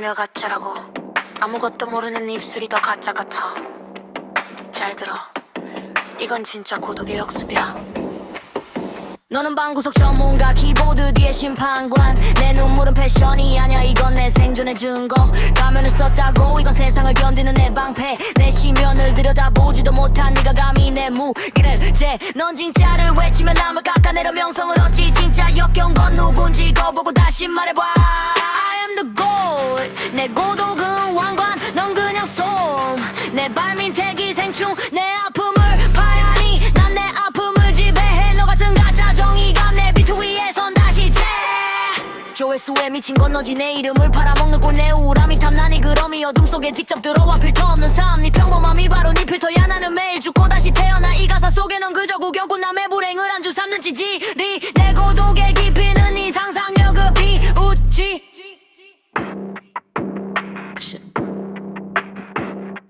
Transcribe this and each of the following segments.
내가 가짜라고 아무것도 모르는 네 입술이 더 가짜 같아. 잘 들어. 이건 진짜 고독의 역습이야. 너는 방구석 전문가 키보드 뒤에 심판관. 내 눈물은 패션이 아냐 이건 내 생존의 증거. 가면을 썼다고 이건 세상을 견디는 내 방패. 내 시면을 들여다보지도 못한 네가 감히 내 무기를 재넌 진짜를 외치면 남을 깎아내려 명성을 얻지. 진짜 역겨운 건 누군지 이거 보고 다시 말해봐 내 발 밑에 기생충 내 아픔을 파야니. 난 내 아픔을 지배해. 너 같은 가짜 정의감 내 비트 위에 선 다시 재. 조회수에 미친 건 너지 내 이름을 팔아먹는 꼴내 우울함이 탐나니 그럼이 어둠 속에 직접 들어와 필터 없는 삶 네 평범함이 바로 네 필터야. 나는 매일 죽고 다시 태어나. 이 가사 속에 넌 그저 구겨고 남의 불행을 한주 삼는 찌질이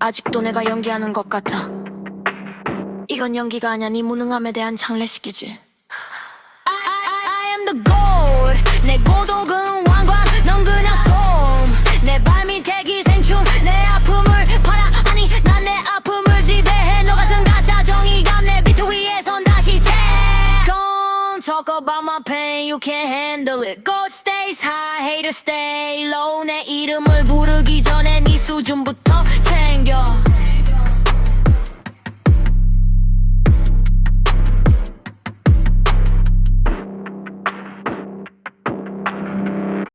아직도 내가 연기하는 것 같아. 이건 연기가 아니야. 네 무능함에 대한 장례식이지. I, I, I am the gold. 내 고독은 왕관. 넌 그냥 솜내 발밑에 기생충. 내 아픔을 팔아. 아니 난 내 아픔을 지배해. 너 같은 가짜 정의감 내 비트 위에 선 다시 재 Don't talk about my pain. You can't handle it. God stays high. Haters stay low. 내 이름을 부르기 전에 네 수준부터 your